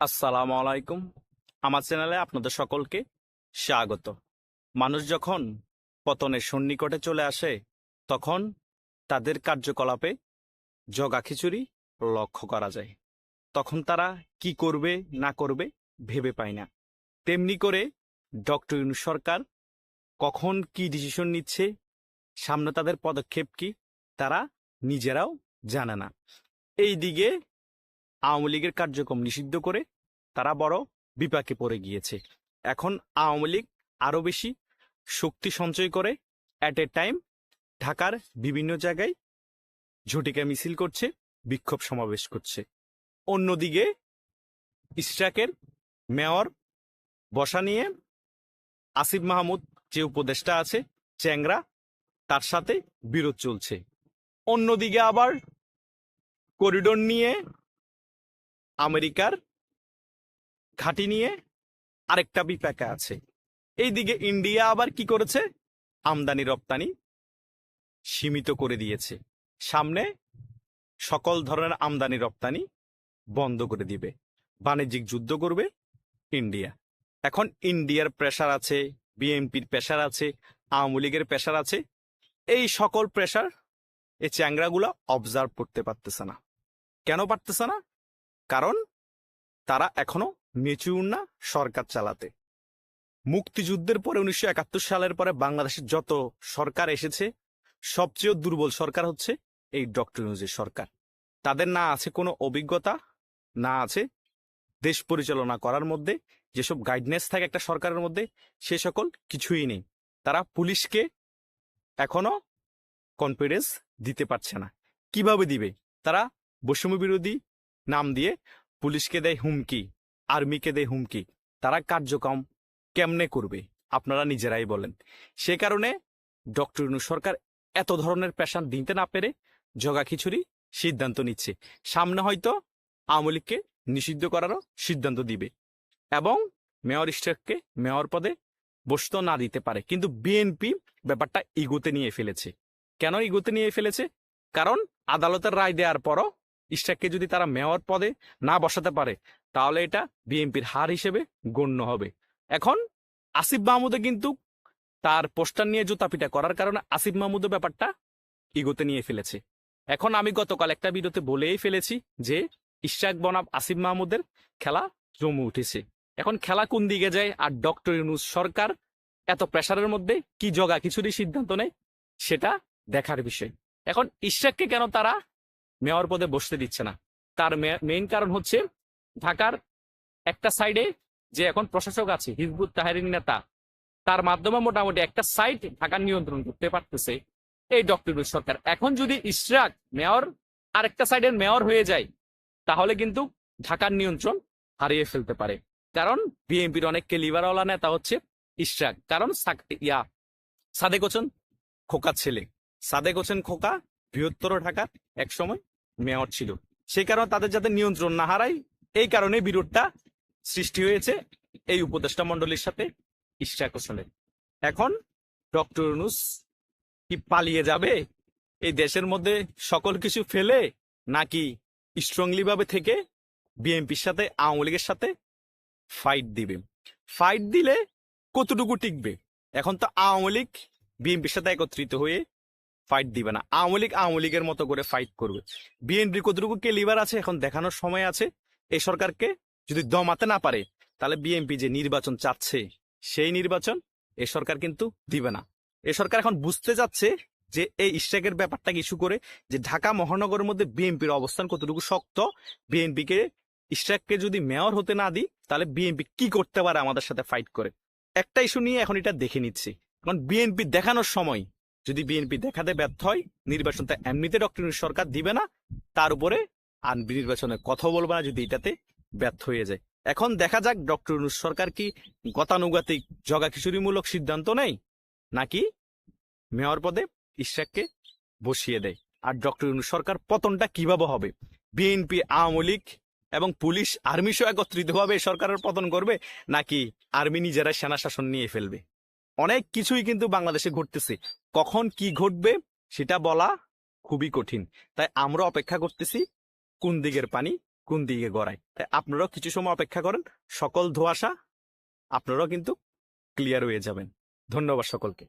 আসসালামু আলাইকুম। আমার চ্যানেলে আপনাদের সকলকে স্বাগত। মানুষ যখন পতনের সন্নিকটে চলে আসে, তখন তাদের কার্যকলাপে জগা খিচুড়ি লক্ষ্য করা যায়। তখন তারা কি করবে, না করবে ভেবে পায় না। তেমনি করে ডক্টর ইউনূস সরকার কখন কি ডিসিশন নিচ্ছে, সামনে তাদের পদক্ষেপ কি, তারা নিজেরাও জানে না। এই দিকে আওয়ামী লীগের কার্যক্রম নিষিদ্ধ করে তারা বড় বিপাকে পড়ে গিয়েছে। এখন আওয়ামী লীগ আরও বেশি শক্তি সঞ্চয় করে অ্যাট এ টাইম ঢাকার বিভিন্ন জায়গায় ঝটিকা মিছিল করছে, বিক্ষোভ সমাবেশ করছে। অন্যদিকে ইস্টাকের মেয়র বসা নিয়ে আসিফ মাহমুদ যে উপদেষ্টা আছে, চ্যাংরা, তার সাথে বিরোধ চলছে। অন্যদিকে আবার করিডোর নিয়ে আমেরিকার ঘাঁটি নিয়ে আরেকটা বিপাকে আছে। এইদিকে ইন্ডিয়া আবার কি করেছে? আমদানি রপ্তানি সীমিত করে দিয়েছে। সামনে সকল ধরনের আমদানি রপ্তানি বন্ধ করে দিবে। বাণিজ্যিক যুদ্ধ করবে ইন্ডিয়া। এখন ইন্ডিয়ার প্রেশার আছে, বিএনপির প্রেশার আছে, আওয়ামী লীগের প্রেশার আছে। এই সকল প্রেশার এই চ্যাংরাগুলা অবজার্ভ করতে পারতেছে না। কেন পারতেছে না? কারণ তারা এখনও মেচুর না সরকার চালাতে। মুক্তিযুদ্ধের পরে উনিশশো একাত্তর সালের পরে বাংলাদেশের যত সরকার এসেছে, সবচেয়ে দুর্বল সরকার হচ্ছে এই ডক্টর সরকার। তাদের না আছে কোনো অভিজ্ঞতা, না আছে দেশ পরিচালনা করার মধ্যে, যেসব গাইডনেস থাকে একটা সরকারের মধ্যে, সে সকল কিছুই নেই। তারা পুলিশকে এখনও কনফিডেন্স দিতে পারছে না। কীভাবে দিবে? তারা বৈষম্য বিরোধী নাম দিয়ে পুলিশকে দেয় হুমকি, আর্মিকে দেয় হুমকি। তারা কার্যক্রম কেমনে করবে? আপনারা নিজেরাই বলেন। সে কারণে ডক্টর ইউনূস সরকার এত ধরনের পেশান দিতে না পেরে জগা খিচুড়ি সিদ্ধান্ত নিচ্ছে। সামনে হয়তো আওয়ামী লীগকে নিষিদ্ধ করারও সিদ্ধান্ত দিবে এবং মেয়র স্টেটকে মেয়র পদে বসতেও না দিতে পারে। কিন্তু বিএনপি ব্যাপারটা ইগোতে নিয়ে ফেলেছে। কেন ইগোতে নিয়ে ফেলেছে? কারণ আদালতের রায় দেওয়ার পরও ইস্টাককে যদি তারা মেয়র পদে না বসাতে পারে, তাহলে এটা বিএনপির হার হিসেবে গণ্য হবে। এখন আসিফ মাহমুদে কিন্তু তার পোস্টার নিয়ে জুতাপিটা করার কারণে আসিফ মাহমুদের ব্যাপারটা ইগোতে নিয়ে ফেলেছে। এখন আমি গতকাল একটা ভিডিওতে বলেই ফেলেছি যে ইশাক বনাব আসিফ মাহমুদের খেলা জমে উঠেছে। এখন খেলা কোন দিকে যায় আর ডক্টর ইউনুস সরকার এত প্রেসারের মধ্যে কি জগা কিছুরই সিদ্ধান্ত নেয়, সেটা দেখার বিষয়। এখন ইশাককে কেন তারা মেয়র পদে বসতে দিচ্ছে না। তার মেইন কারণ হচ্ছে ঢাকার একটা সাইডে যে এখন প্রশাসক আছে, হিজবুত তাহারিন নেতা, তার মাধ্যমে মোটামুটি একটা সাইড ঢাকার নিয়ন্ত্রণ করতে পারতেছে এই ডক্টর সরকার। এখন যদি ইশরাক মেয়র, আরেকটা সাইডের মেয়র হয়ে যায়, তাহলে কিন্তু ঢাকার নিয়ন্ত্রণ হারিয়ে ফেলতে পারে। কারণ বিএনপির অনেক লিবারওয়ালা নেতা হচ্ছে ইশরাক। কারণ ইয়া, সাদেক হোসেন খোকার ছেলে। সাদেক হোসেন খোকা বৃহত্তর ঢাকার একসময় মেয়র ছিল। সেই কারণে তাদের যাতে নিয়ন্ত্রণ না হারায়, এই কারণে বিরোধটা সৃষ্টি হয়েছে এই উপদেষ্টা মণ্ডলীর সাথে ইশরাক হোসেনের। এখন ডক্টর ইউনুস কি পালিয়ে যাবে? এই দেশের মধ্যে সকল কিছু ফেলে নাকি স্ট্রংলি ভাবে থেকে বিএনপির সাথে, আওয়ামী লীগের সাথে ফাইট দিবে? ফাইট দিলে কতটুকু টিকবে? এখন তো আওয়ামী লীগ বিএনপির সাথে একত্রিত হয়ে ফাইট দিবে না। আওয়ামী লীগ আওয়ামী লীগের মতো করে ফাইট করবে। বিএনপি কতটুকু কে লিভার আছে এখন দেখানোর সময় আছে। এই সরকারকে যদি দমাতে না পারে, তাহলে বিএনপি যে নির্বাচন চাচ্ছে, সেই নির্বাচন এ সরকার কিন্তু দিবে না। এ সরকার এখন বুঝতে যাচ্ছে যে এই ইস্টেকের ব্যাপারটাকে ইস্যু করে যে ঢাকা মহানগরের মধ্যে বিএনপির অবস্থান কতটুকু শক্ত, বিএনপিকে ইস্টেককে যদি মেয়র হতে না দিই, তাহলে বিএনপি কি করতে পারে আমাদের সাথে ফাইট করে? একটা ইস্যু নিয়ে এখন এটা দেখে নিচ্ছি। কারণ বিএনপি দেখানোর সময় যদি বিএনপি দেখাতে ব্যর্থ হয় নির্বাচনটা এমনিতে ডক্টর সরকার দিবে না, তার উপরে আর নির্বাচনে কথা বলবে না যদি এটাতে ব্যর্থ হয়ে যায়। এখন দেখা যাক ডক্টর সরকার কি গতানুগতিক খিচুড়িমূলক সিদ্ধান্ত নেই নাকি মেয়র পদে ইশাককে বসিয়ে দেয়। আর ডক্টর সরকার পতনটা কীভাবে হবে? বিএনপি, আওয়ামী লীগ এবং পুলিশ, আর্মি সহ একত্রিতভাবে সরকারের পতন করবে, নাকি আর্মি নিজেরা সেনা শাসন নিয়ে ফেলবে? অনেক কিছুই কিন্তু বাংলাদেশে ঘটতেছে। কখন কি ঘটবে সেটা বলা খুবই কঠিন। তাই আমরা অপেক্ষা করতেছি কোন দিকের পানি, কোন দিকে গড়ায় তাই আপনারাও কিছু সময় অপেক্ষা করেন, সকল ধোয়াশা আপনারাও কিন্তু ক্লিয়ার হয়ে যাবেন। ধন্যবাদ সকলকে।